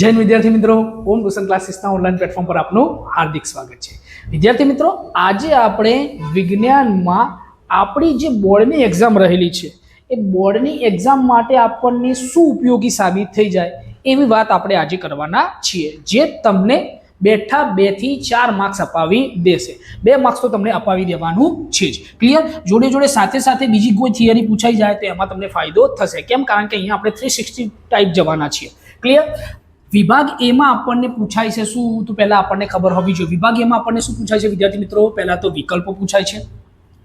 જૈન વિદ્યાર્થી મિત્રો. ઓમ ટ્યુશન ક્લાસીસના ઓનલાઈન પ્લેટફોર્મ પર આપનું હાર્દિક સ્વાગત છે. વિદ્યાર્થી મિત્રો, આજે આપણે વિજ્ઞાનમાં આપણી જે બોર્ડની એક્ઝામ રહેલી છે, એ બોર્ડની એક્ઝામ માટે આપણને શું ઉપયોગી સાબિત થઈ જાય એવી વાત આપણે આજે કરવાના છીએ, જે તમને બેઠા બેથી ચાર માર્ક્સ અપાવી દેશે. બે માર્ક્સ તો તમને અપાવી દેવાનું છે જ. ક્લિયર જોડે જોડે સાથે સાથે બીજી કોઈ થિયરી પૂછાઈ જાય તો એમાં તમને ફાયદો થશે. કેમ? કારણ કે અહીંયા આપણે થ્રી સિક્સટી ટાઈપ જવાના છીએ. ક્લિયર વિભાગ એમાં આપણને પૂછાય છે શું? તો પહેલાં આપણને ખબર હોવી જોઈએ. વિભાગ એમાં આપણને શું પૂછાય છે? વિદ્યાર્થી મિત્રો, પહેલાં તો વિકલ્પો પૂછાય છે.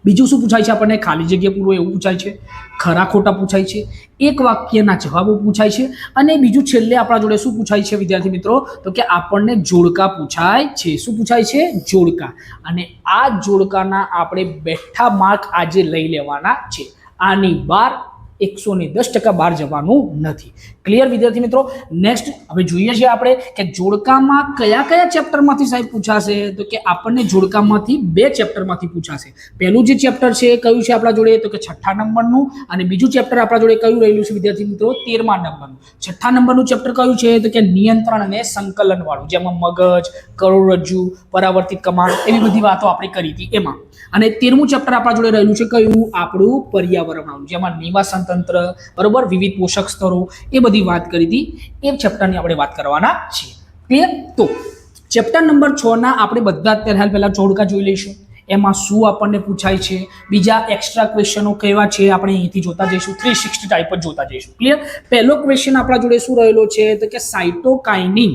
બીજું શું પૂછાય છે? આપણને ખાલી જગ્યા પૂરો એવું પૂછાય છે. ખરા ખોટા પૂછાય છે. એક વાક્યના જવાબો પૂછાય છે. અને બીજું છેલ્લે આપણા જોડે શું પૂછાય છે વિદ્યાર્થી મિત્રો? તો કે આપણને જોડકા પૂછાય છે. શું પૂછાય છે? જોડકા. અને આ જોડકાના આપણે બેઠા માર્ક આજે લઈ લેવાના છે. આની બાર એકસો ને દસ ટકા બહાર જવાનું નથી. ક્લિયર વિદ્યાર્થી મિત્રો? નેક્સ્ટ હવે જોઈએ છીએ આપણે કે જોડકામાં કયા કયા ચેપ્ટરમાંથી સાહેબ પૂછાશે? તો કે આપણને જોડકામાંથી બે ચેપ્ટરમાંથી પૂછાશે. પહેલું જે ચેપ્ટર છે એ કયું છે આપણા જોડે? તો કે છઠ્ઠા નંબરનું. અને બીજું ચેપ્ટર આપણા જોડે કયું રહેલું છે વિદ્યાર્થી મિત્રો? તેરમા નંબરનું. છઠ્ઠા નંબરનું ચેપ્ટર કયું છે? તો કે નિયંત્રણ અને સંકલનવાળું. જેમાં મગજ, કરોડરજ્જુ, પરાવર્તિત કમાણ એવી બધી વાતો આપણે કરી હતી એમાં. અને તેરમું ચેપ્ટર આપણા જોડે રહેલું છે કયું? આપણું પર્યાવરણ જેમાં નિવાસન તંત્ર, બરોબર? વિવિધ પોષક સ્તરો, એ બધી વાત કરી હતી. એ ચેપ્ટરની આપણે વાત કરવાના છીએ. ક્લિયર તો ચેપ્ટર નંબર છના આપણે બધા અત્યારે હાલ પહેલાં ચોડકા જોઈ લઈશું. એમાં શું આપણને પૂછાય છે? બીજા એક્સ્ટ્રા ક્વેશ્ચનો કેવા છે? આપણે અહીંથી જોતા જઈશું. થ્રી સિક્સટી ટાઈપ જ જોતા જઈશું. ક્લિયર પહેલો ક્વેશ્ચન આપણા જોડે શું રહેલો છે? તો કે સાઇટોકાઇનિન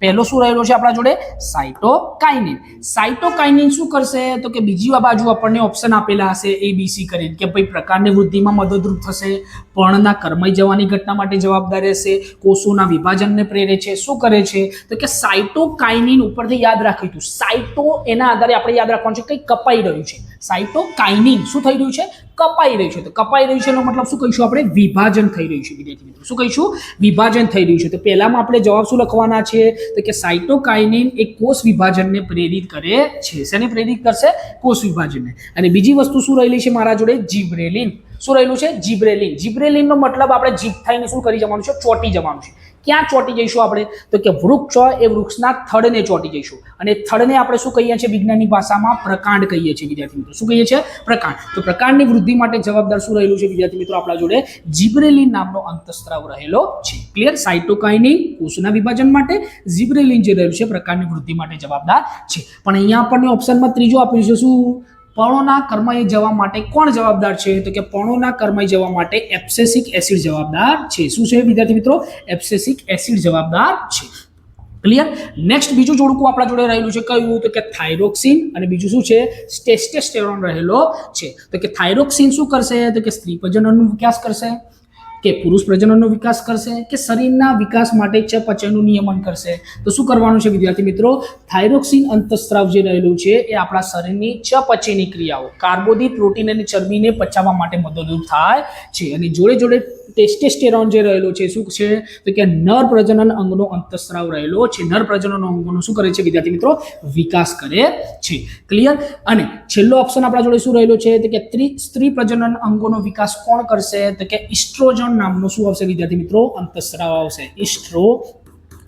પહેલો શું રહેલો છે આપણા જોડે? સાઇટોકાઇનિન સાઇટોકાઇનિન શું કરશે? તો કે બીજી બાજુ આપણને ઓપ્શન આપેલા હશે એ બી સી કરીને કે ભાઈ પ્રકારની વૃદ્ધિમાં મદદરૂપ થશે, પર્ણના કરમાઈ જવાની ઘટના માટે જવાબદાર રહેશે, કોષોના વિભાજનને પ્રેરે છે, શું કરે છે? તો કે સાઇટોકાઇનિન ઉપરથી યાદ રાખ્યું હતું સાઇટો એના આધારે આપણે યાદ રાખવાનું છે કંઈક કપાઈ રહ્યું છે. સાઇટોકાઇનિન શું થઈ રહ્યું છે? કપાઈ રહ્યું છે. તો કપાઈ રહ્યું છે એનો મતલબ શું કહીશું આપણે? વિભાજન થઈ રહ્યું છે, વિદ્યાર્થી મિત્રો. શું કહીશું? વિભાજન થઈ રહ્યું છે. તો પહેલામાં આપણે જવાબ શું લખવાના છે? તો કે સાઇટોકાઇનિન એ કોષ વિભાજનને પ્રેરિત કરે છે. શેને પ્રેરિત કરશે? કોષ વિભાજનને. અને બીજી વસ્તુ શું રહેલી છે મારા જોડે? જીબ્રેલિન. શું રહેલું છે? જીબ્રેલિન. જીબ્રેલિનનો મતલબ આપણે જીભ થઈને શું કરી જવાનું છે? ચોટી જવાનું છે. ક્યાં ચોંટી જઈશું આપણે? તો કે વૃક્ષ એ વૃક્ષના થડને ચોંટી જઈશું. અને થડને આપણે શું કહીએ છીએ? વિજ્ઞાનની ભાષામાં પ્રકાંડ કહીએ છીએ વિદ્યાર્થી મિત્રો. શું કહીએ છીએ? પ્રકાંડ. તો પ્રકાંડની વૃદ્ધિ માટે જવાબદાર શું રહેલું છે વિદ્યાર્થી મિત્રો? આપણા જોડે જીબ્રેલિન નામનો અંતસ્ત્રાવ રહેલો છે. ક્લિયર સાઇટોકાઇનિન કોષના વિભાજન માટે જીબ્રેલિન જે રહેલું છે, પ્રકાંડની વૃદ્ધિ માટે જવાબદાર છે. પણ અહીંયા આપણને ઓપ્શનમાં ત્રીજો આપ્યું છે શું? પર્ણોના કર્મય જવા માટે કોણ જવાબદાર છે? તો કે પર્ણોના કર્મય જવા માટે એપ્સેસિક એસિડ જવાબદાર છે. શું છે વિદ્યાર્થી મિત્રો? એપ્સેસિક એસિડ જવાબદાર છે. ક્લિયર નેક્સ્ટ બીજું જોડકું આપણા જોડે રહેલું છે કયું? તો કે થાઇરોક્સિન અને બીજું શું છે? સ્ટેસ્ટેસ્ટેરોન રહેલો છે. તો કે થાઇરોક્સિન શું કરશે? તો કે સ્ત્રી પ્રજનનનો વિકાસ કરશે. કે પુરુષ પ્રજનનનો વિકાસ કરશે કે શરીરના વિકાસ માટે ચયાપચયનું નિયમન કરશે? તો શું કરવાનું છે વિદ્યાર્થી મિત્રો? થાઇરોક્સિન અંતસ્ત્રાવ જે રહેલું છે એ આપણા શરીરની ચયાપચયની ક્રિયાઓ, કાર્બોદિત પ્રોટીન અને ચરબીને પચાવવા માટે મદદરૂપ થાય છે. અને જોડે જોડે ટેસ્ટેસ્ટેરોન જે રહેલો છે શું છે? તો કે નર પ્રજનન અંગનો અંતસ્ત્રાવ રહેલો છે. નર પ્રજનન અંગોનો શું કરે છે? વિદ્યાર્થી મિત્રો, વિકાસ કરે છે. ક્લિયર અને છેલ્લો ઓપ્શન આપણા જોડે શું રહેલો છે? તો કે ત્રી, સ્ત્રી પ્રજનન અંગોનો વિકાસ કોણ કરશે? તો કે ઇસ્ટ્રોજન નામનો શું આવશે વિદ્યાર્થી મિત્રો? અંતસ્ત્રાવ આવશે. ઇસ્ટ્રો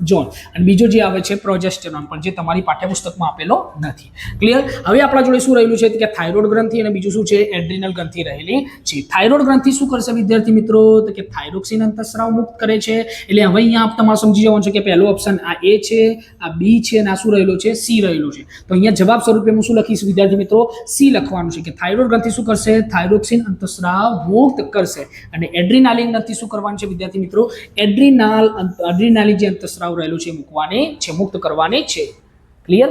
જોન અને બીજો જે આવે છે પ્રોજેસ્ટેરોન પણ, જે તમારી પાઠ્યપુસ્તકમાં આપેલો નથી. ક્લિયર હવે આપણા જોડે શું રહેલું છે? કે થાઇરોઇડ ગ્રંથિ અને બીજું શું છે? એડ્રિનલ ગ્રંથિ રહેલી છે. થાઇરોઇડ ગ્રંથિ શું કરશે વિદ્યાર્થી મિત્રો? તો કે થાઇરોક્સિન અંતસ્રાવ મુક્ત કરે છે. એટલે હવે અહીંયા તમારે સમજી જવાનું છે કે પહેલો ઓપ્શન આ એ છે, આ બી છે, અને આ શું રહેલો છે? સી રહેલું છે. તો અહીંયા જવાબ સ્વરૂપે હું શું લખીશ વિદ્યાર્થી મિત્રો? સી લખવાનું છે કે થાઇરોઇડ ગ્રંથિ શું કરશે? થાઇરોક્સિન અંતસ્રાવ મુક્ત કરશે. અને એડ્રિનાલિન ગ્રંથિ શું કરવાનું છે વિદ્યાર્થી મિત્રો? એડ્રિનાલ એડ્રિનાલિન જે અંતસ્રાવ રહેલું છે મૂકવાની છે મુક્ત કરવાની છે. ક્લિયર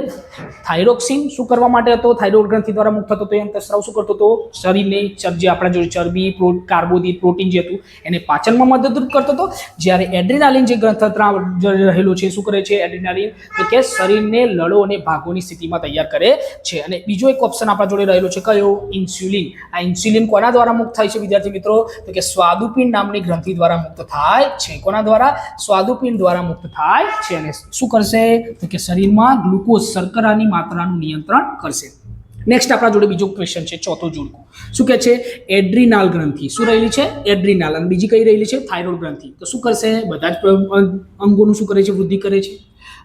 થાઇરોક્સિન શું કરવા માટે હતો? થાઇરોઇડ ગ્રંથિ દ્વારા મુક્ત થતો હતો એ અંતસ્રાવ શું કરતો હતો? શરીરને જે આપણા જોડે ચરબી કાર્બોદિત પ્રોટીન જે હતું, એને પાચનમાં મદદરૂપ કરતો હતો. જ્યારે એડ્રિનાલિન જે ગ્રંથ જે રહેલો છે, શું કરે છે? એડ્રિનાલિન તો કે શરીરને લડો અને ભાગોની સ્થિતિમાં તૈયાર કરે છે. અને બીજો એક ઓપ્શન આપણા જોડે રહેલો છે, કયો? ઇન્સ્યુલિન આ ઇન્સ્યુલિન કોના દ્વારા મુક્ત થાય છે, વિદ્યાર્થી મિત્રો? તો કે સ્વાદુપિંડ નામની ગ્રંથિ દ્વારા મુક્ત થાય છે. કોના દ્વારા? સ્વાદુપિંડ દ્વારા મુક્ત થાય છે. અને શું કરશે? તો કે શરીરમાં ગ્લુકોઝ શર્કરાની માત્રાનું નિયંત્રણ કરશે. નેક્સ્ટ આપણા જોડે બીજો ક્વેશ્ચન છે, ચોથો જોડકો. શું કહે છે? એડ્રીનાલ ગ્રંથિ. શું રહેલી છે? એડ્રીનાલ. અને બીજી કઈ રહેલી છે? થાઇરોઇડ ગ્રંથિ. તો શું કરશે? બધા જ અંગોનું શું કરે છે? વૃદ્ધિ કરે છે.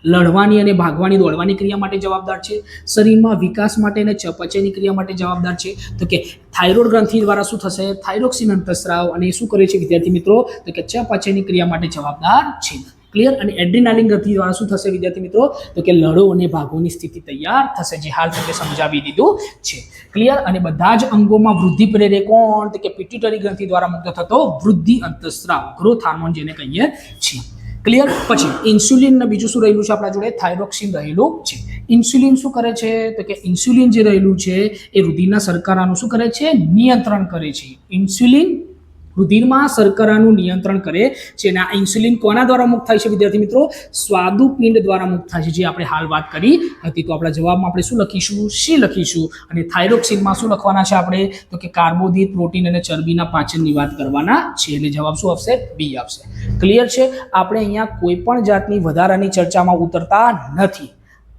લડવાની અને ભાગવાની, દોડવાની ક્રિયા માટે જવાબદાર છે. શરીરમાં વિકાસ માટે અને ચપચયની ક્રિયા માટે જવાબદાર છે. તો કે થાઇરોઇડ ગ્રંથિ દ્વારા શું થશે? થાઇરોક્સિન અંતસ્રાવ અને શું કરે છે વિદ્યાર્થી મિત્રો? તો કે ચપચયની ક્રિયા માટે જવાબદાર છે. ક્લિયર અને એડ્રીનાલિન ગતિ દ્વારા શું થશે વિદ્યાર્થી મિત્રો? તો કે લડો અને ભાગોની સ્થિતિ તૈયાર થશે, જે હાલ તમને સમજાવી દીધું છે. ક્લિયર અને બધા જ અંગોમાં વૃદ્ધિ પ્રેરે કોણ? તો કે પિટ્યુટરી ગ્રંથિ દ્વારા મુક્ત થતો વૃદ્ધિ અંતસ્ત્રાવ ગ્રોથ હાર્મોન જેને કહીએ છીએ. ક્લિયર પછી ઇન્સ્યુલિન બીજું શું રહેલું છે આપણા જોડે? થાઇરોક્સિન રહેલું છે. ઇન્સ્યુલિન શું કરે છે? તો કે ઇન્સ્યુલિન જે રહેલું છે, એ રુધિરના સરકારાનું શું કરે છે? નિયંત્રણ કરે છે. ઇન્સ્યુલિન રુધિરમાં શર્કરાનું નિયંત્રણ કરે છે અને આ ઇન્સ્યુલિન કોના દ્વારા મુક્ત થાય છે વિદ્યાર્થી મિત્રો? સ્વાદુપિંડ દ્વારા મુક્ત થાય છે, જે આપણે હાલ વાત કરી હતી. તો આપણા જવાબમાં આપણે શું લખીશું? સી લખીશું? અને થાઇરોક્સિનમાં શું લખવાના છે આપણે? તો કે કાર્બોદિત પ્રોટીન અને ચરબીના પાચનની વાત કરવાના છે. એટલે જવાબ શું આવશે બી આવશે ક્લિયર છે? આપણે અહીંયા કોઈ પણ જાતની વધારાની ચર્ચામાં ઉતરતા નથી.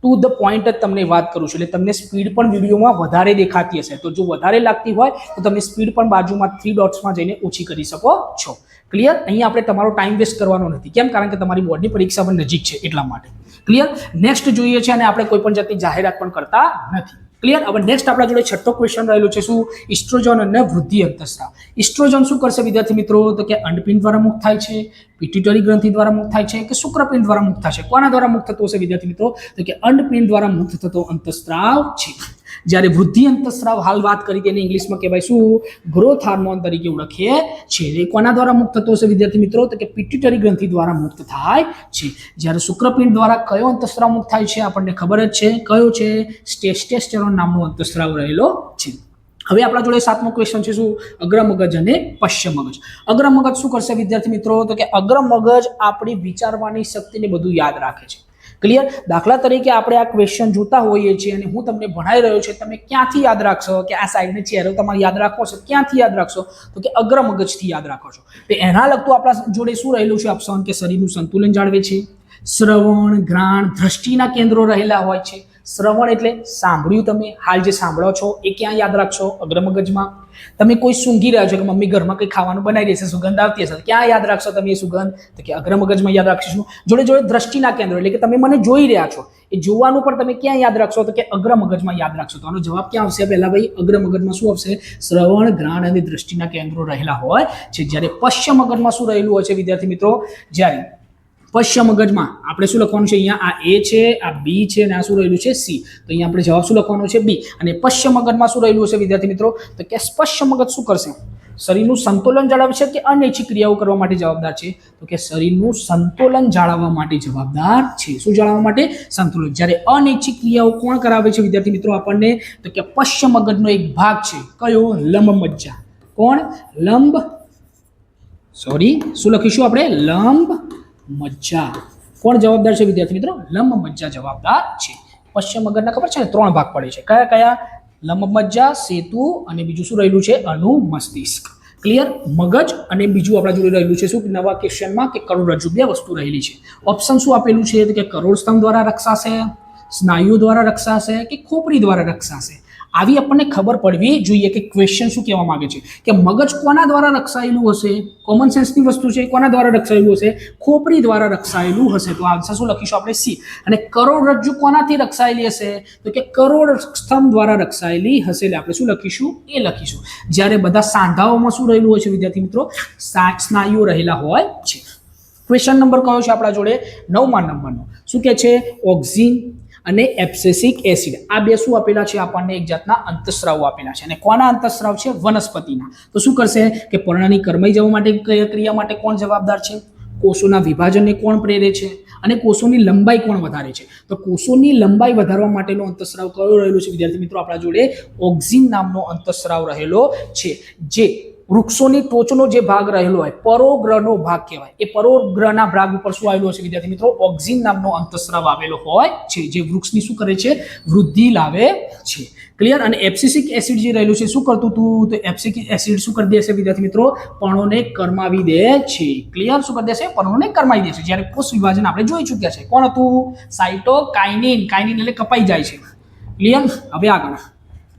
ટુ ધ પોઈન્ટ જ તમને વાત કરું છું. એટલે તમને સ્પીડ પણ વિડીયોમાં વધારે દેખાતી હશે. તો જો વધારે લાગતી હોય, તો તમે સ્પીડ પણ બાજુમાં થ્રી ડોટ્સમાં જઈને ઓછી કરી શકો છો. ક્લિયર અહીંયા આપણે તમારો ટાઈમ વેસ્ટ કરવાનો નથી. કેમ? કારણ કે તમારી બોર્ડની પરીક્ષા પણ નજીક છે એટલા માટે. ક્લિયર નેક્સ્ટ જોઈએ છે અને આપણે કોઈ પણ જાતની જાહેરાત પણ કરતા નથી. ક્લિયર હવે નેક્સ્ટ આપણા જોડે છઠ્ઠો ક્વેશ્ચન રહેલો છે, શું? ઇસ્ટ્રોજન અને વૃદ્ધિ અંતસ્રાવ ઇસ્ટ્રોજન શું કરશે વિદ્યાર્થી મિત્રો? તો કે અંડપિંડ દ્વારા મુક્ત થાય છે, પિટ્યુટરી ગ્રંથિ દ્વારા મુક્ત થાય છે, કે શુક્રપિંડ દ્વારા મુક્ત થાય છે? કોના દ્વારા મુક્ત થતો હશે વિદ્યાર્થી મિત્રો? તો કે અંડપિંડ દ્વારા મુક્ત થતો અંતસ્ત્રાવ છે. જ્યારે વૃદ્ધિ અંતસ્રાવ હાલ વાત કરી તેને ઇંગ્લિશમાં કહેવાય શું? ગ્રોથ હાર્મોન તરીકે ઓળખીએ છીએ. એ કોના દ્વારા મુક્ત થતો હશે વિદ્યાર્થી મિત્રો? તો કે પિટ્યુટરી ગ્રંથિ દ્વારા મુક્ત થાય છે. જ્યારે શુક્રપિંડ દ્વારા કયો અંતસ્રાવ મુક્ત થાય છે? આપણને ખબર જ છે. કયો છે? સ્ટેસ્ટેસ્ટેરોન નામનો અંતસ્રાવ રહેલો છે. હવે આપણા જોડે સાતમો ક્વેશ્ચન છે શું? અગ્રમગજ અને પશ્ચિમ મગજ અગ્રમગજ શું કરશે વિદ્યાર્થી મિત્રો? તો કે અગ્રમગજ આપણી વિચારવાની શક્તિને બધું યાદ રાખે છે. ક્લિયર દાખલા તરીકે આપણે આ ક્વેશ્ચન જોતા હોઈએ છીએ અને હું તમને ભણાઈ રહ્યો છું, તમે ક્યાંથી યાદ રાખશો કે આ સાઈડને ચહેરો તમારે યાદ રાખવો છે? ક્યાંથી યાદ રાખશો? તો કે અગ્રમગજથી યાદ રાખો છો. તો એના લગતું આપણા જોડે શું રહેલું છે? અપસન કે શરીરનું સંતુલન જાળવે છે? શ્રવણ, ઘ્રાણ, દ્રષ્ટિના કેન્દ્રો રહેલા હોય છે. શ્રવણ એટલે સાંભળ્યું તમે. હાલ જે સાંભળો છો એ ક્યાં યાદ રાખશો? અગ્રમગજમાં તમે કોઈ સૂંઘી રહ્યા છો કે મમ્મી ઘરમાં કંઈ ખાવાનું બનાવી દેશે સુગંધ આવતી હશે ક્યાં યાદ રાખશો તમે એ સુગંધ? તો કે અગ્રમગજમાં યાદ રાખીશું. જોડે જોડે દ્રષ્ટિના કેન્દ્રો એટલે કે તમે મને જોઈ રહ્યા છો. એ જોવાનું પણ તમે ક્યાં યાદ રાખશો? તો કે અગ્રમગજમાં યાદ રાખશો. તો આનો જવાબ ક્યાં આવશે પહેલા ભાઈ? અગ્રમગજમાં શું આવશે? શ્રવણ જ્ઞાન અને દ્રષ્ટિના કેન્દ્રો રહેલા હોય છે. જ્યારે પશ્ચિમ મગજમાં શું રહેલું હોય છે વિદ્યાર્થી મિત્રો? જ્યારે પશ્ચિમ મગજમાં. આપણે શું લખવાનું છે? અહીંયા આ એ છે, આ બી છે અને આ શું રહેલું છે? સી. તો અહીંયા આપણે જવાબ શું લખવાનો છે? બી. અને પશ્ચિમ મગજમાં શું રહેલું છે વિદ્યાર્થી મિત્રો? તો કે પશ્ચિમ મગજ શું કરશે? શરીરનું સંતુલન જાળવશે કે અનૈચ્છિક ક્રિયાઓ કરવા માટે જવાબદાર છે? તો કે શરીરનું સંતુલન જાળવવા માટે જવાબદાર છે. શું જાળવવા માટે? સંતુલન. જ્યારે અનૈચ્છિક ક્રિયાઓ કોણ કરાવે છે વિદ્યાર્થી મિત્રો આપણને? તો કે પશ્ચિમ મગજનો એક ભાગ છે. કયો? લંબ મજ્જા. કોણ? લંબ. સોરી. શું લખીશું આપણે? લંબ મજ્જા. કોણ જવાબદાર છે વિદ્યાર્થી મિત્રો? લંબ મજ્જા જવાબદાર છે. પશ્ચિમ મગજના ખબર છે ને? ત્રણ ભાગ પડે છે. કયા કયા? લંબ મજ્જા, સેતુ અને બીજું શું રહેલું છે? અનુ મસ્તિષ્ક. ક્લિયર મગજ અને બીજું આપણા જોડે રહેલું છે શું? નવા ક્વેશ્ચનમાં કે કરોડરજ્જુ બે વસ્તુ રહેલી છે. ઓપ્શન શું આપેલું છે? કે કરોડ સ્તંભ દ્વારા રક્ષાશે સ્નાયુ દ્વારા રક્ષાશે કે ખોપરી દ્વારા રક્ષાશે? આવી આપણને ખબર પડવી જોઈએ કે ક્વેશ્ચન શું કહેવા માંગે છે. કે મગજ કોના દ્વારા રક્ષાયેલું હશે? કોમન સેન્સની વસ્તુ છે, કોના દ્વારા રક્ષાયેલું હશે? ખોપરી દ્વારા રક્ષાયેલું હશે. તો આન્સર શું લખીશું આપણે? સી. અને કરોડરજ્જુ કોનાથી રક્ષાયેલી હશે? તો કે કરોડ સ્તંભ દ્વારા રક્ષાયેલી હશે એટલે આપણે શું લખીશું? એ લખીશું. જ્યારે બધા સાંધાઓમાં શું રહેલું હોય છે, વિદ્યાર્થી મિત્રો? સ્નાયુઓ રહેલા હોય છે. ક્વેશ્ચન નંબર કયો છે આપણા જોડે? નવમા નંબરનો. શું કે છે? ઓક્ઝિન અને એપ્સેસિક એસિડ. આ બે શું આપેલા છે? આપણને એક જાતના અંતસ્રાવો આપેલા છે. અને કોના અંતસ્રાવ છે? વનસ્પતિના. તો શું કરશે? કે પર્ણની કરમાઈ જવા માટે કયા ક્રિયા માટે કોણ જવાબદાર છે? કોષોના વિભાજનને કોણ પ્રેરે છે? અને કોષોની લંબાઈ કોણ વધારે છે? તો કોષોની લંબાઈ વધારવા માટેનો અંતસ્રાવ કયો રહેલો છે? વિદ્યાર્થી મિત્રો, આપણા જોડે ઓક્ઝિન નામનો અંતસ્રાવ રહેલો છે, જે વૃક્ષોની ટોચનો જે ભાગ રહેલો હોય, પરોગ્રહનો ભાગ કહેવાય. એ પરોગ્રહના ભાગ ઉપર શું આવેલો છે વિદ્યાર્થી મિત્રો? ઓક્ઝિન નામનો અંતસ્રાવ આવેલો હોય છે, જે વૃક્ષની શું કરે છે? વૃદ્ધિ લાવે છે. ક્લિયર અને એપ્સિસિક એસિડ જે રહેલું છે, શું કરતું હતું તો એપ્સિક એસિડ શું કરી દેશે વિદ્યાર્થી મિત્રો? પણોને કરમાવી દે છે. ક્લિયર શું કરી દેશે? પણોને કરમાવી દે છે જ્યારે કોષ વિભાજન આપણે જોઈ ચૂક્યા છે. કોણ હતું? સાઇટોકાઇનિન કાઇનિન એટલે કપાઈ જાય છે. ક્લિયર હવે આગળ.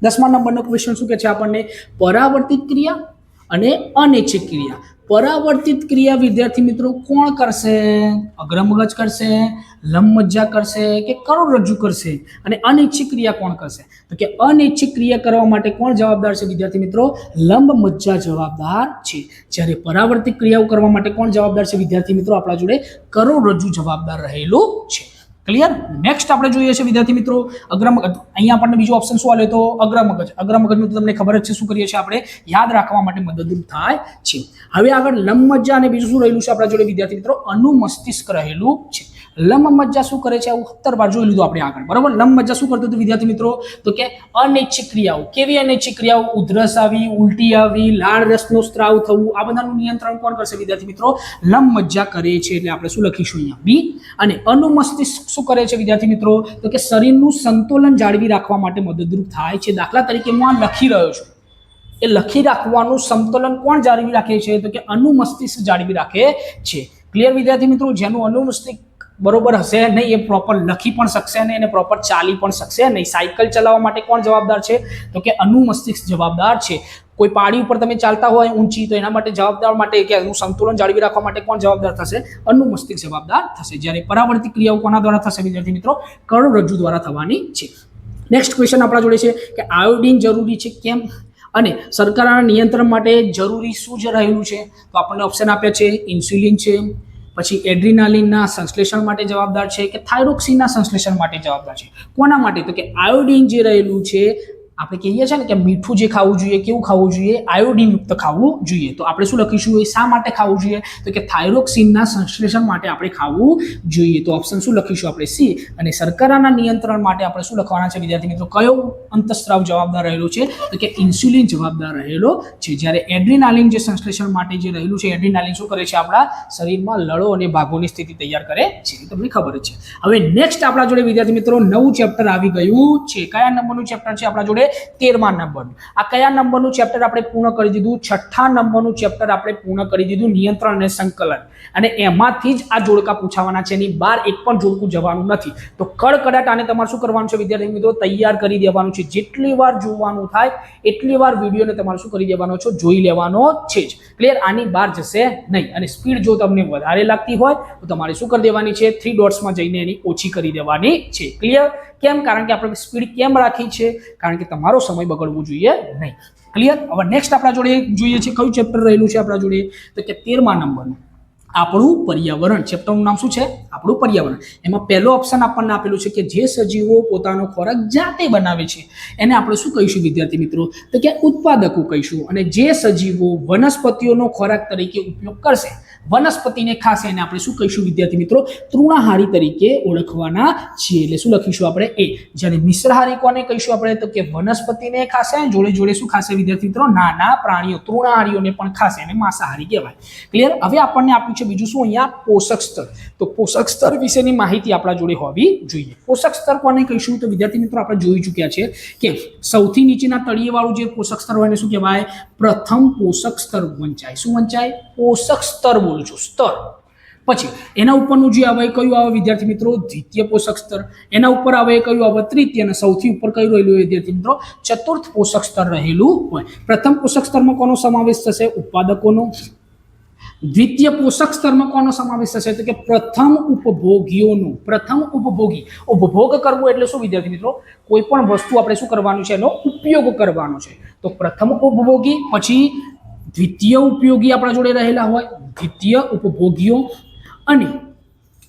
દસમા નંબરનો ક્વેશ્ચન શું કે છે આપણને? પરાવર્તિત ક્રિયા અને અનૈચ્છિક ક્રિયા. પરાવર્તિત ક્રિયા વિદ્યાર્થી મિત્રો કોણ કરશે? અગ્રમગજ કરશે લંબમજ્જા કરશે કે કરોડરજ્જુ કરશે? અને અનૈચ્છિક ક્રિયા કોણ કરશે? તો કે અનૈચ્છિક ક્રિયા કરવા માટે કોણ જવાબદાર છે વિદ્યાર્થી મિત્રો? લંબમજ્જા જવાબદાર છે. જ્યારે પરાવર્તિત ક્રિયાઓ કરવા માટે કોણ જવાબદાર છે વિદ્યાર્થી મિત્રો? આપણા જોડે કરોડરજ્જુ જવાબદાર રહેલું છે. ક્લિયર નેક્સ્ટ આપણે જોઈએ છે વિદ્યાર્થી મિત્રો, અગ્રમગજ. અહીંયા આપણને બીજો ઓપ્શન શું આવે તો? અગ્રમગજ. અગ્રમગજનું તો તમને ખબર જ છે શું કરીએ છીએ આપણે? યાદ રાખવા માટે મદદરૂપ થાય છે. હવે આગળ લંબમજ્જા અને બીજું શું રહેલું છે આપણા જોડે વિદ્યાર્થી મિત્રો? અનુમસ્તિષ્ક રહેલું છે. લંબમજ્જા શું કરે છે? આવું સત્તર વાર જોઈ લીધું આપણે આગળ. બરાબર? લંબમજ્જા શું કરતું હતું વિદ્યાર્થી મિત્રો? તો કે અનૈચ્છિક ક્રિયાઓ. કેવી અનૈચ્છિક ક્રિયાઓ? ઉધરસ આવી, ઉલટી આવી, લાળ રસનો સ્ત્રાવ થવું. આ બધાનું નિયંત્રણ કોણ કરશે વિદ્યાર્થી મિત્રો? લંબમજ્જા કરે છે. એટલે આપણે શું લખીશું અહીંયા? બી. અને અનુમસ્તિષ્ક શું કરે છે વિદ્યાર્થી મિત્રો? તો કે શરીરનું સંતુલન જાળવી રાખવા માટે મદદરૂપ થાય છે. દાખલા તરીકે હું આ લખી રહ્યો છું. એ લખી રાખવાનું સંતુલન કોણ જાળવી રાખે છે? તો કે અનુમસ્તિષ્ક જાળવી રાખે છે. ક્લિયર વિદ્યાર્થી મિત્રો? જેનું અનુમસ્તિષ્ક બરોબર હશે નહીં એ પ્રોપર લખી પણ શકશે નહીં અને પ્રોપર ચાલી પણ શકશે નહીં. સાયકલ ચલાવવા માટે કોણ જવાબદાર છે? તો કે અનુમસ્તિષ્ક જવાબદાર છે. કોઈ પાડી ઉપર તમે ચાલતા હોય ઊંચી, તો એના માટે જવાબદાર માટે કે એનું સંતુલન જાળવી રાખવા માટે કોણ જવાબદાર થશે? અનુમસ્તિષ્ક જવાબદાર થશે. જ્યારે પરાવર્તિત ક્રિયાઓ કોના દ્વારા થશે વિદ્યાર્થી મિત્રો? કરોડરજ્જુ દ્વારા થવાની છે. નેક્સ્ટ ક્વેશ્ચન આપણા જોડે છે કે આયોડિન જરૂરી છે કેમ? અને સરકારના નિયંત્રણ માટે જરૂરી શું જ રહેલું છે? તો આપણને ઓપ્શન આપ્યા છે ઇન્સ્યુલિન છે પછી એડ્રીનાલિનના સંશ્લેષણ માટે જવાબદાર છે કે થાઇરોક્સિનના સંશ્લેષણ માટે જવાબદાર છે? કોના માટે? તો કે આયોડિન જે રહેલું છે આપણે કહીએ છીએ ને કે મીઠું જે ખાવું જોઈએ, કેવું ખાવું જોઈએ આયોડિન યુક્ત ખાવું જોઈએ. તો આપણે શું લખીશું એ? શા માટે ખાવું જોઈએ? તો કે થાઇરોક્સિનના સંશ્લેષણ માટે આપણે ખાવું જોઈએ. તો ઓપ્શન શું લખીશું આપણે? સી. અને શર્કરાના નિયંત્રણ માટે આપણે શું લખવાના છે? વિદ્યાર્થી મિત્રો, કયો અંતસ્ત્રાવ જવાબદાર રહેલો છે? તો કે ઇન્સ્યુલિન જવાબદાર રહેલો છે. જ્યારે એડ્રિનાલિન જે સંશ્લેષણ માટે જે રહેલું છે, એડ્રિનાલિન શું કરે છે? આપણા શરીરમાં લડો અને ભાગોની સ્થિતિ તૈયાર કરે છે. તમને ખબર છે. હવે નેક્સ્ટ આપણા જોડે વિદ્યાર્થી મિત્રો નવું ચેપ્ટર આવી ગયું છે. કયા નંબરનું ચેપ્ટર છે આપણા જોડે? તેરમા નંબરનું. આ કયા નંબરનું ચેપ્ટર આપણે પૂર્ણ કરી દીધું? છઠ્ઠા નંબરનું ચેપ્ટર આપણે પૂર્ણ કરી દીધું, નિયંત્રણ અને સંકલન. અને એમાંથી જ આ જોડકા પૂછાવાના છે, એની બહાર એક પણ જોડકું જવાનું નથી. તો કડકડાટ આને તમારે શું કરવાનું છે, વિદ્યાર્થી મિત્રો? તૈયાર કરી દેવાનું છે. જેટલી વાર જોવાનું થાય, એટલી વાર વિડીયોને તમારે શું કરી દેવાનો છો? જોઈ લેવાનો છે જ. ક્લિયર? આની બહાર જશે નહીં. અને સ્પીડ જો તમને વધારે લાગતી હોય, તો તમારે શું કરી દેવાની છે? થ્રી ડોટ્સમાં જઈને એની ઓછી કરી દેવાની છે. ક્લિયર? કેમ? કારણ કે આપણે સ્પીડ કેમ રાખી છે? કારણ કે તમારો સમય બગડવો જોઈએ નહીં. ક્લિયર હવે નેક્સ્ટ આપણા જોડે જોઈએ છે. કયું ચેપ્ટર રહેલું છે આપણા જોડે? તો કે તેરમા નંબરનું. આપણું પર્યાવરણ. ચેપ્ટરનું નામ શું છે? આપણું પર્યાવરણ. એમાં પહેલો ઓપ્શન આપણને આપેલું છે કે જે સજીવો પોતાનો ખોરાક જાતે બનાવે છે. એને આપણે શું કહીશું વિદ્યાર્થી મિત્રો? તો કે ઉત્પાદકો કહીશું. અને જે સજીવો વનસ્પતિઓનો ખોરાક તરીકે ઉપયોગ કરશે વનસ્પતિને ખાસ એને આપણે શું કહીશું વિદ્યાર્થી મિત્રો? તૃણાહારી તરીકે ઓળખવાના છીએ. એટલે શું લખીશું આપણે? એ. જ્યારે મિશ્રહારી કોને કહીશું આપણે? તો કે વનસ્પતિને ખાશે જોડે જોડે શું ખાશે વિદ્યાર્થી મિત્રો? નાના પ્રાણીઓ, તૃણાહારીઓને પણ ખાશે એને માંસાહારી કહેવાય. ક્લિયર હવે આપણને આપ્યું છે બીજું શું? અહીંયા પોષક સ્તર. તો પોષક સ્તર વિશેની માહિતી આપણા જોડે હોવી જોઈએ. પોષક સ્તર કોને કહીશું? તો વિદ્યાર્થી મિત્રો, આપણે જોઈ ચૂક્યા છે કે સૌથી નીચેના તળિયેવાળું જે પોષક સ્તર હોય એને શું કહેવાય? પ્રથમ પોષક સ્તર વંચાય. શું વંચાય? પોષક સ્તર બોલું છું, સ્તર. પછી, એના ઉપરનું જે આવે કયું આવે વિદ્યાર્થી મિત્રો? દ્વિતીય પોષક સ્તર. એના ઉપર આવે કયું આવે? તૃતીય અને સૌથી ઉપર કયું રહેલું વિદ્યાર્થી મિત્રો? ચતુર્થ પોષક સ્તર રહેલું હોય. પ્રથમ પોષક સ્તરમાં કોનો સમાવેશ થશે? ઉત્પાદકોનો. દ્વિતીય પોષક સ્તરમાં કોનો સમાવેશ થશે? તો કે પ્રથમ ઉપભોગીઓનો. પ્રથમ ઉપભોગી. ઉપભોગ કરવો એટલે શું વિદ્યાર્થી મિત્રો? કોઈ પણ વસ્તુ આપણે શું કરવાનું છે? એનો ઉપયોગ કરવાનો છે. તો પ્રથમ ઉપભોગી, પછી દ્વિતીય ઉપયોગી આપણા જોડે રહેલા હોય, દ્વિતીય ઉપભોગીઓ. અને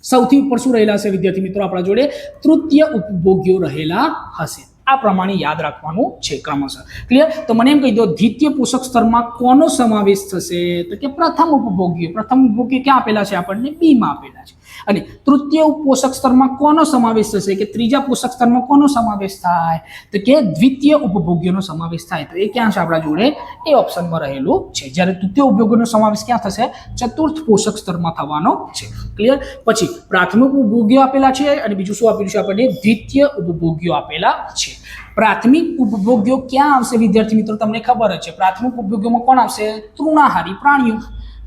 સૌથી ઉપર શું રહેલા હશે વિદ્યાર્થી મિત્રો આપણા જોડે? તૃતીય ઉપભોગીઓ રહેલા હશે. આ પ્રમાણે યાદ રાખવાનું છે ક્રમશઃ. ક્લિયર તો મને એમ કહી દો, દ્વિતીય પોષક સ્તરમાં કોનો સમાવેશ થશે? તો કે પ્રથમ ઉપભોગીઓ. પ્રથમ ઉપભોગી ક્યાં આપેલા છે આપણને? બીમાં આપેલા છે. અને તૃતીય પોષક સ્તરમાં કોનો સમાવેશ થશે? કે ત્રીજા પોષક સ્તરમાં કોનો સમાવેશ થાય? તો કે દ્વિતીય ઉપભોગ્યનો સમાવેશ થાય. તો એ ક્યાં છે આપણા જોડે? એ ઓપ્શનમાં રહેલું છે. જ્યારે તૃતીય ઉપભોગ્યોનો સમાવેશ ક્યાં થશે? ચતુર્થ પોષક સ્તરમાં થવાનો છે. ક્લિયર પછી પ્રાથમિક ઉપભોગ્ય આપેલા છે અને બીજું શું આપેલું છે આપણને? દ્વિતીય ઉપભોગ્યો આપેલા છે. પ્રાથમિક ઉપભોગ્યો ક્યાં આવશે? વિદ્યાર્થી મિત્રો, તમને ખબર જ છે. પ્રાથમિક ઉપભોગ્યોમાં કોણ આવશે? તૃણાહારી પ્રાણીઓ.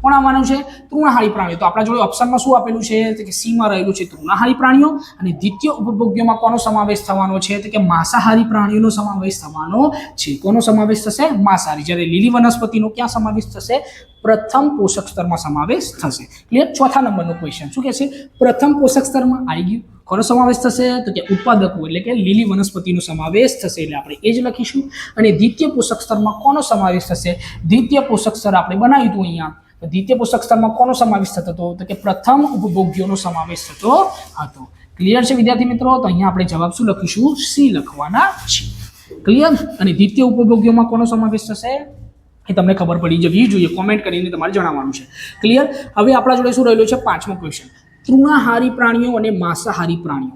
કોણ આવવાનું છે? તૃણાહારી પ્રાણીઓ. તો આપણા જોડે ઓપ્શનમાં શું આપેલું છે? કે સીમાં રહેલું છે તૃણાહારી પ્રાણીઓ અને દ્વિતીય ઉપભોગ્યોમાં કોનો સમાવેશ થવાનો છે? તો કે માંસાહારી પ્રાણીઓનો સમાવેશ થવાનો છે. કોનો સમાવેશ થશે? માંસાહારી. જ્યારે લીલી વનસ્પતિનો ક્યાં સમાવેશ થશે? પ્રથમ પોષક સ્તરમાં સમાવેશ થશે. ક્લિયર ચોથા નંબરનો ક્વેશ્ચન શું કહે છે? પ્રથમ પોષક સ્તરમાં આવી ગયું. કોનો સમાવેશ થશે? તો કે ઉત્પાદકો, એટલે કે લીલી વનસ્પતિનો સમાવેશ થશે. એટલે આપણે એ જ લખીશું. અને દ્વિતીય પોષક સ્તરમાં કોનો સમાવેશ થશે? દ્વિતીય પોષક સ્તર આપણે બનાવ્યું હતું અહીંયા. દ્વિતીય પોષક સ્તરમાં કોનો સમાવેશ થતો હતો? તો કે પ્રથમ ઉપભોગ્યોનો સમાવેશ થતો હતો. ક્લિયર છે વિદ્યાર્થી મિત્રો? તો અહીંયા આપણે જવાબ શું લખીશું? સી લખવાના છે. ક્લિયર અને દ્વિતીય ઉપભોગ્યોમાં કોનો સમાવેશ થશે? એ તમને ખબર પડી જવી જોઈએ. કોમેન્ટ કરીને તમારે જણાવવાનું છે. ક્લિયર હવે આપણા જોડે શું રહેલું છે? પાંચમો ક્વેશ્ચન તૃણાહારી પ્રાણીઓ અને માંસાહારી પ્રાણીઓ.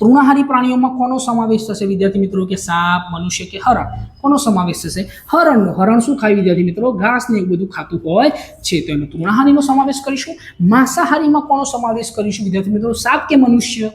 તૃણાહારી પ્રાણીઓમાં કોનો સમાવેશ થશે? વિદ્યાર્થી મિત્રો કે સાપ, મનુષ્ય કે હરણ? કોનો સમાવેશ થશે? હરણનો. હરણ શું ખાય વિદ્યાર્થી મિત્રો? ઘાસ ને એવું બધું ખાતું હોય છે, તો એનો તૃણાહારીનો સમાવેશ કરીશું. માંસાહારીમાં કોનો સમાવેશ કરીશું? વિદ્યાર્થી મિત્રો, સાપ કે મનુષ્ય?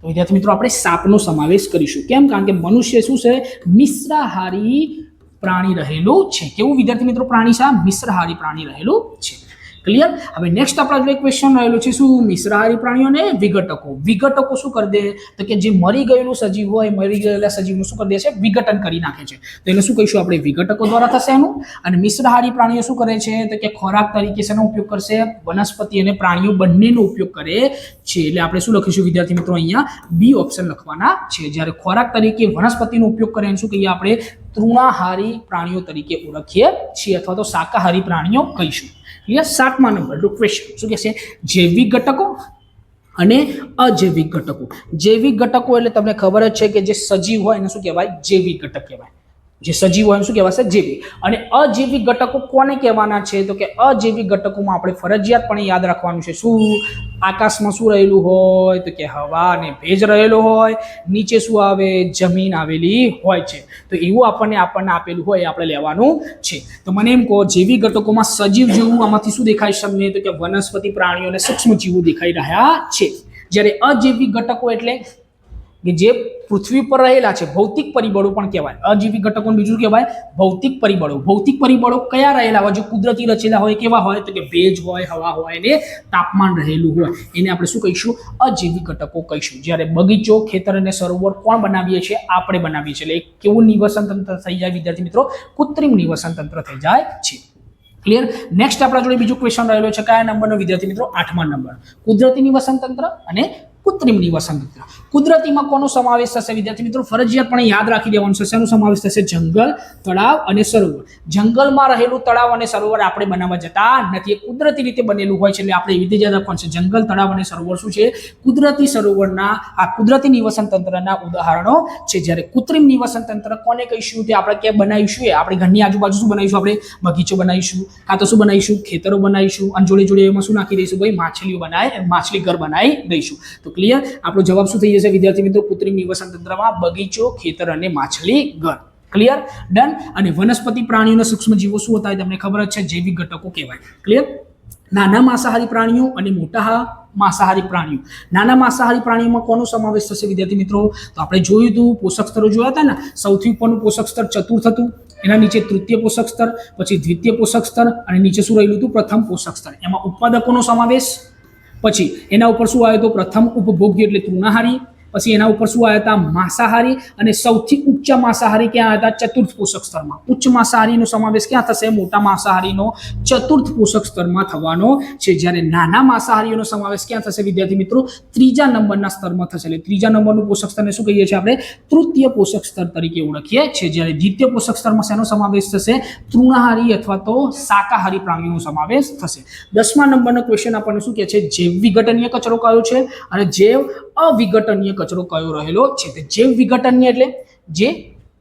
તો વિદ્યાર્થી મિત્રો, આપણે સાપનો સમાવેશ કરીશું. કેમ? કારણ કે મનુષ્ય શું છે? મિશ્રાહારી પ્રાણી રહેલું છે. કેવું વિદ્યાર્થી મિત્રો પ્રાણી છે? મિશ્રહારી પ્રાણી રહેલું છે. ક્લિયર હવે નેક્સ્ટ આપણા જોડે ક્વેશ્ચન રહેલું છે, શું મિશ્રાહારી પ્રાણીઓ અને વિઘટકો? વિઘટકો શું કરી દે? તો કે જે મરી ગયેલું સજીવ હોય, મરી ગયેલા સજીવનું શું કરી દે છે? વિઘટન કરી નાખે છે. તો એને શું કહીશું આપણે? વિઘટકો દ્વારા થશે એનું. અને મિશ્રાહારી પ્રાણીઓ શું કરે છે? તો કે ખોરાક તરીકે શેનો ઉપયોગ કરશે? વનસ્પતિ અને પ્રાણીઓ બંનેનો ઉપયોગ કરે છે. એટલે આપણે શું લખીશું વિદ્યાર્થી મિત્રો અહીંયા? બી ઓપ્શન લખવાના છે. જ્યારે ખોરાક તરીકે વનસ્પતિનો ઉપયોગ કરે શું કહીએ આપણે? તૃણાહારી પ્રાણીઓ તરીકે ઓળખીએ છીએ અથવા તો શાકાહારી પ્રાણીઓ કહીશું. ક્લિયર સાતમા નંબરનું ક્વેશ્ચન શું કહે છે? જૈવિક ઘટકો અને અજૈવિક ઘટકો. જૈવિક ઘટકો એટલે તમને ખબર જ છે કે જે સજીવ હોય એને શું કહેવાય? જૈવિક ઘટક કહેવાય. જે સજીવ હોય શું કહેવાશે જીવી અને અજીવી ઘટકો કોને કહેવાના છે? તો કે અજીવી ઘટકોમાં આપણે ફરજિયાતપણે યાદ રાખવાનું છે. શું? આકાશમાં શું રહેલું હોય? તો કે હવા અને ભેજ રહેલો હોય. નીચે શું આવે? જમીન આવેલી હોય છે. તો એવું આપણને આપણને આપેલું હોય એ આપણે લેવાનું છે. તો મને એમ કહો, જેવી ઘટકોમાં સજીવ જેવું આમાંથી શું દેખાય તમને? તો કે વનસ્પતિ પ્રાણીઓ અને સૂક્ષ્મ જીવો દેખાઈ રહ્યા છે. જ્યારે અજૈવિક ઘટકો એટલે કે જે પૃથ્વી પર રહેલા છે, ભૌતિક પરિબળો પણ કહેવાય. અજીવી ઘટકોને બીજું કહેવાય ભૌતિક પરિબળો. ભૌતિક પરિબળો કયા રહેલા હોય? જે કુદરતી રચેલા હોય કેવા હોય? તો કે ભેજ હોય, હવા હોય ને તાપમાન રહેલું હોય. એને આપણે શું કહીશું? અજીવી ઘટકો કહીશું. જ્યારે બગીચો, ખેતર અને સરોવર કોણ બનાવીએ છીએ? આપણે બનાવીએ છીએ. એટલે એક કેવું નિવસન તંત્ર થઈ જાય વિદ્યાર્થી મિત્રો? કૃત્રિમ નિવસન તંત્ર થઈ જાય છે. ક્લિયર નેક્સ્ટ આપણા જોડે બીજો ક્વેશ્ચન રહેલો છે. કયા નંબરનો વિદ્યાર્થી મિત્રો? આઠમા નંબર. કુદરતી નિવસન તંત્ર અને કૃત્રિમ નિવસન તંત્ર. કુદરતીમાં કોનો સમાવેશ થશે? વિદ્યાર્થી મિત્રો ફરજિયાતપણે યાદ રાખી દેવાનું છે. શેનો સમાવેશ થશે? જંગલ, તળાવ અને સરોવર. જંગલમાં રહેલું તળાવ અને સરોવર આપણે બનાવવા જતા નથી. કુદરતી રીતે બનેલું હોય છે એટલે આપણે એવી રીતે યાદ રાખવાનું છે. જંગલ, તળાવ અને સરોવર શું છે? કુદરતી સરોવરના, આ કુદરતી નિવસન તંત્રના ઉદાહરણો છે. જ્યારે કૃત્રિમ નિવસન તંત્ર કોને કહીશું? તે આપણે ક્યાં બનાવીશું? એ આપણે ઘરની આજુબાજુ શું બનાવીશું? આપણે બગીચો બનાવીશું, કાં તો શું બનાવીશું? ખેતરો બનાવીશું, અને જોડે જોડે એમાં શું નાખી દઈશું? ભાઈ, માછલીઓ બનાવી માછલી ઘર બનાવી દઈશું. તો ક્લિયર આપણો જવાબ શું થઈ જશે? વિદ્યાર્થી મિત્રો? કૃત્રિમ નિવસન તંત્રમાં બગીચો, ખેતર અને માછલી ઘર. ક્લિયર ડન અને વનસ્પતિ પ્રાણીઓના સૂક્ષ્મ જીવો શું હતા તમને ખબર જ છે? જૈવિક ઘટકો કહેવાય. ક્લિયર નાના માંસાહારી પ્રાણીઓ અને મોટા માંસાહારી પ્રાણીઓ. નાના માંસાહારી પ્રાણીઓમાં કોનો સમાવેશ થશે વિદ્યાર્થી મિત્રો? તો આપણે જોયું હતું, પોષક સ્તરો જોયા હતા ને? સૌથી ઉપરનું પોષક સ્તર ચતુર્થ હતું. એના નીચે તૃતીય પોષક સ્તર, પછી દ્વિતીય પોષક સ્તર અને નીચે શું રહેલું હતું? પ્રથમ પોષક સ્તર. એમાં ઉત્પાદકોનો સમાવેશ પછી એના ઉપર શું આવે તો પ્રથમ ઉપભોગ્ય એટલે તૃણાહારી પછી એના ઉપર શું આવ્યા હતા? માંસાહારી અને સૌથી ઉચ્ચ માંસાહારી ક્યાં આવ્યા હતા? ચતુર્થ પોષક સ્તરમાં. ઉચ્ચ માંસાહારીનો સમાવેશ ક્યાં થશે? મોટા માંસાહારીનો ચતુર્થ પોષક સ્તરમાં થવાનો છે. જ્યારે નાના માંસાહારીઓનો સમાવેશ ક્યાં થશે? વિદ્યાર્થી મિત્રો, ત્રીજા નંબરના સ્તરમાં થશે. એટલે ત્રીજા નંબરનું પોષક સ્તરને શું કહીએ છીએ આપણે? તૃતીય પોષક સ્તર તરીકે ઓળખીએ છીએ. જ્યારે દ્વિતીય પોષક સ્તરમાં શેનો સમાવેશ થશે? તૃણાહારી અથવા તો શાકાહારી પ્રાણીઓનો સમાવેશ થશે. દસમા નંબરનો ક્વેશ્ચન આપણને શું કહે છે? જૈવ વિઘટનીય કચરો કયો છે? અને જૈવ અવિઘટનીય કચરો કયો રહેલો છે? તે જૈવ વિઘટનીય એટલે જે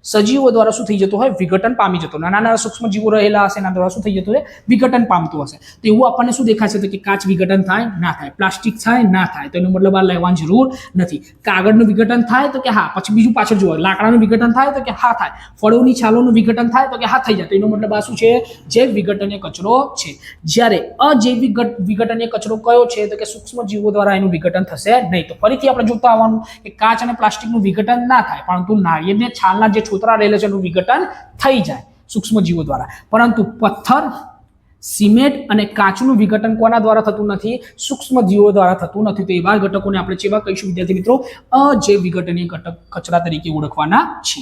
સજીવો દ્વારા શું થઈ જતું હોય? વિઘટન પામી જતો નાના નાના સૂક્ષ્મ જીવો રહેલા હશે, એના દ્વારા શું થઈ જતું હોય? વિઘટન પામતું હશે. તો એવું આપણને શું દેખાશે તો કે કાચ વિઘટન થાય, ના થાય. પ્લાસ્ટિક થાય, ના થાય. તો એનો મતલબ આ લેવાની જરૂર નથી. કાગળનું વિઘટન થાય, તો કે હા. પછી બીજું પાછળ જોવા લાકડાનું વિઘટન થાય, તો કે હા થાય. ફળોની છાલોનું વિઘટન થાય, તો કે હા થઈ જાય. તો એનો મતલબ આ શું છે? જૈવ વિઘટનીય કચરો છે. જ્યારે અજૈવિક ઘટ- વિઘટનીય કચરો કયો છે? તો કે સૂક્ષ્મ જીવો દ્વારા એનું વિઘટન થશે નહીં. તો ફરીથી આપણે જોતા આવવાનું કે કાચ અને પ્લાસ્ટિકનું વિઘટન ના થાય. પરંતુ નાળિયેરને છાલના જે છોતરા રહેલા છે એનું વિઘટન થઈ જાય સૂક્ષ્મજીવો દ્વારા. પરંતુ પથ્થર, સિમેન્ટ અને કાચનું વિઘટન કોના દ્વારા થતું નથી? સૂક્ષ્મજીવો દ્વારા થતું નથી. તો એવા ઘટકોને આપણે જેવા કહીશું, વિદ્યાર્થી મિત્રો અજૈવ વિઘટનીય ઘટક કચરા તરીકે ઓળખવાના છે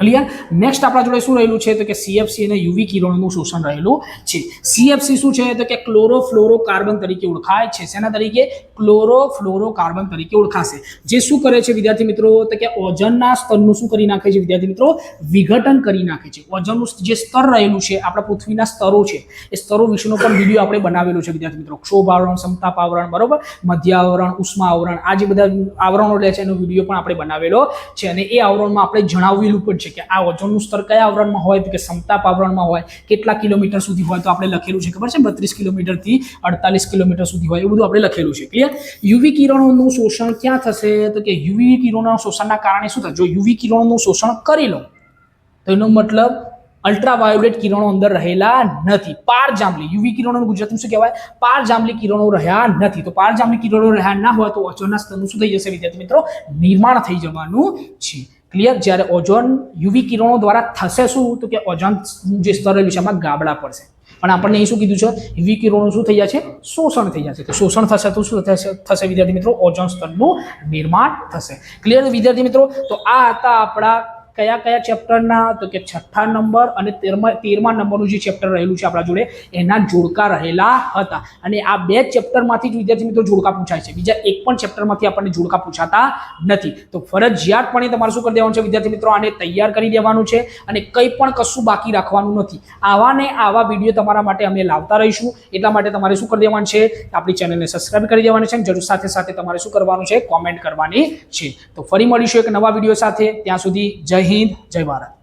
ક્લિયર નેક્સ્ટ આપણા જોડે શું રહેલું છે? તો કે સીએફસી અને યુવી કિરણોનું શોષણ રહેલું છે. સીએફસી શું છે? તો કે ક્લોરોફ્લોરો કાર્બન તરીકે ઓળખાય છે. શેના તરીકે? ક્લોરોફ્લોરો કાર્બન તરીકે ઓળખાશે. જે શું કરે છે વિદ્યાર્થી મિત્રો? તો કે ઓઝનના સ્તરનું શું કરી નાખે છે વિદ્યાર્થી મિત્રો? વિઘટન કરી નાખે છે. ઓજનનું જે સ્તર રહેલું છે, આપણા પૃથ્વીના સ્તરો છે, એ સ્તરો વિશેનો પણ વીડિયો આપણે બનાવેલો છે વિદ્યાર્થી મિત્રો. ક્ષોભ આવરણ સમતાપ આવરણ, બરોબર? મધ્ય આવરણ ઉષ્મા આવરણ, આ જે બધા આવરણો લે છે, એનો વીડિયો પણ આપણે બનાવેલો છે અને એ આવરણમાં આપણે જણાવેલું પણ છે કે આ ઓઝોનનું સ્તર કયા આવરણમાં હોય, કે સમતાપ આવરણમાં હોય, કેટલા કિલોમીટર સુધી હોય, તો આપણે લખેલું છે, ખબર છે? બત્રીસ કિલોમીટરથી અડતાલીસ કિલોમીટર સુધી હોય એ બધું આપણે લખેલું છે. ક્લિયર યુવી કિરણોનું શોષણ ક્યાં થશે? તો કે યુવી કિરણોના શોષણના કારણે શું થશે? જો યુવી કિરણોનું શોષણ કરી લો તો એનો મતલબ અલ્ટ્રાવાયોલેટ કિરણો અંદર રહેલા નથી. પાર જાંબલી યુવી કિરણો ગુજરાતીમાં શું કહેવાય? પાર જાંબલી કિરણો રહ્યા નથી. તો પાર જાંબલી કિરણો રહ્યા ના હોય, તો ઓઝોનના સ્તરનું શું થઈ જશે વિદ્યાર્થી મિત્રો? નિર્માણ થઈ જવાનું છે. ક્લિયર જ્યારે ઓઝોન યુવી કિરણો દ્વારા થશે શું? તો કે ઓઝોન જે સ્તર છે ગાબડા પડશે. પણ આપણને અહીં શું કીધું છે? યુવી કિરણો શું થઈ જશે શોષણ થઈ જશે તો શોષણ થશે તો શું થશે? થશે, વિદ્યાર્થી મિત્રો, ઓઝોન સ્તરનું નિર્માણ થશે. ક્લિયર વિદ્યાર્થી મિત્રો? તો આ હતા આપણા કયા કયા ચેપ્ટરના? તો કે છઠ્ઠા નંબર અને તેરમા તેરમા નંબરનું જે ચેપ્ટર રહેલું છે આપણા જોડે, એના જોડકા રહેલા હતા. અને આ બે ચેપ્ટરમાંથી જ વિદ્યાર્થી મિત્રો જોડકા પૂછાય છે. બીજા એક પણ ચેપ્ટરમાંથી આપણને જોડકા પૂછાતા નથી. તો ફરજિયાતપણે તમારે શું કરી દેવાનું છે વિદ્યાર્થી મિત્રો? આને તૈયાર કરી દેવાનું છે અને કંઈ પણ કશું બાકી રાખવાનું નથી. આવા ને આવા વીડિયો તમારા માટે અમે લાવતા રહીશું. એટલા માટે તમારે શું કરી દેવાનું છે? આપણી ચેનલને સબસ્ક્રાઇબ કરી દેવાની છે અને જરૂર સાથે સાથે તમારે શું કરવાનું છે? કોમેન્ટ કરવાની છે. તો ફરી મળીશું એક નવા વીડિયો સાથે. ત્યાં સુધી જય હિન્દ જય ભારત